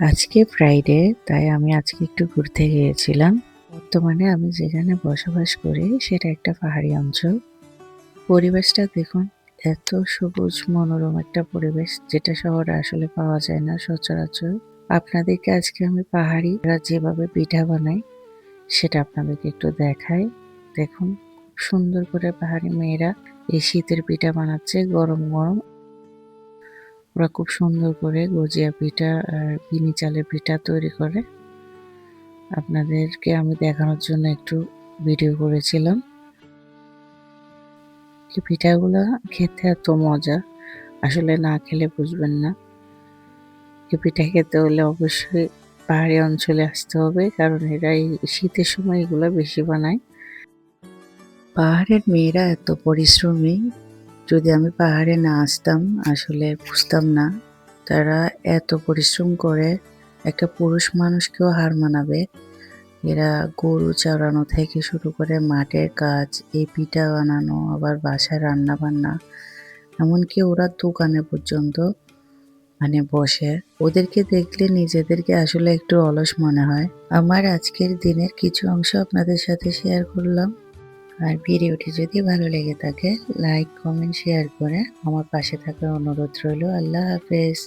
আজকে ফ্রাইডে তাই আমি আজকে একটু ঘুরতে গিয়েছিলাম। বর্তমানে আমি যেখানে বসবাস করি, সেটা একটা পাহাড়ি অঞ্চল। পরিবেশটা দেখুন, এত সবুজ, মনোরম একটা পরিবেশ, যেটা শহরে আসলে পাওয়া যায় না সচরাচর। আপনাদেরকে আজকে আমি পাহাড়িরা যেভাবে পিঠা বানাই সেটা আপনাদেরকে একটু দেখাই। দেখুন সুন্দর করে পাহাড়ি মেয়েরা এই শীতের পিঠা বানাচ্ছে, গরম গরম। ওরা খুব সুন্দর করে গজিয়া পিঠা আর বিনি চালের পিঠা তৈরি করে। আপনাদেরকে আমি দেখানোর জন্য একটু ভিডিও করেছিলাম। এই পিঠাগুলো খেতে এত মজা, আসলে না খেলে বুঝবেন না। এই পিঠা খেতে হলে অবশ্যই পাহাড়ি অঞ্চলে আসতে হবে, কারণ এরা এই শীতের সময় এগুলো বেশি বানায়। পাহাড়ের মেয়েরা এত পরিশ্রমী যদি আমি পাহাড়ে না আসতাম, আসলে বুঝতাম না। তারা এত পরিশ্রম করে একটা পুরুষ মানুষকেও হার মানাবে। এরা গরু চড়ানো থেকে শুরু করে মাঠের কাজ, এই পিঠা বানানো, আবার বাসায় রান্না বান্না এমনকি ওরা দোকানে পর্যন্ত মানে বসে। ওদেরকে দেখলে নিজেদেরকে আসলে একটু অলস মনে হয়। আমার আজকের দিনের কিছু অংশ আপনাদের সাথে শেয়ার করলাম। আর ভিডিওটি যদি ভালো লেগে থাকে লাইক কমেন্ট শেয়ার করে আমার পাশে থাকার অনুরোধ রইল। আল্লাহ হাফেজ।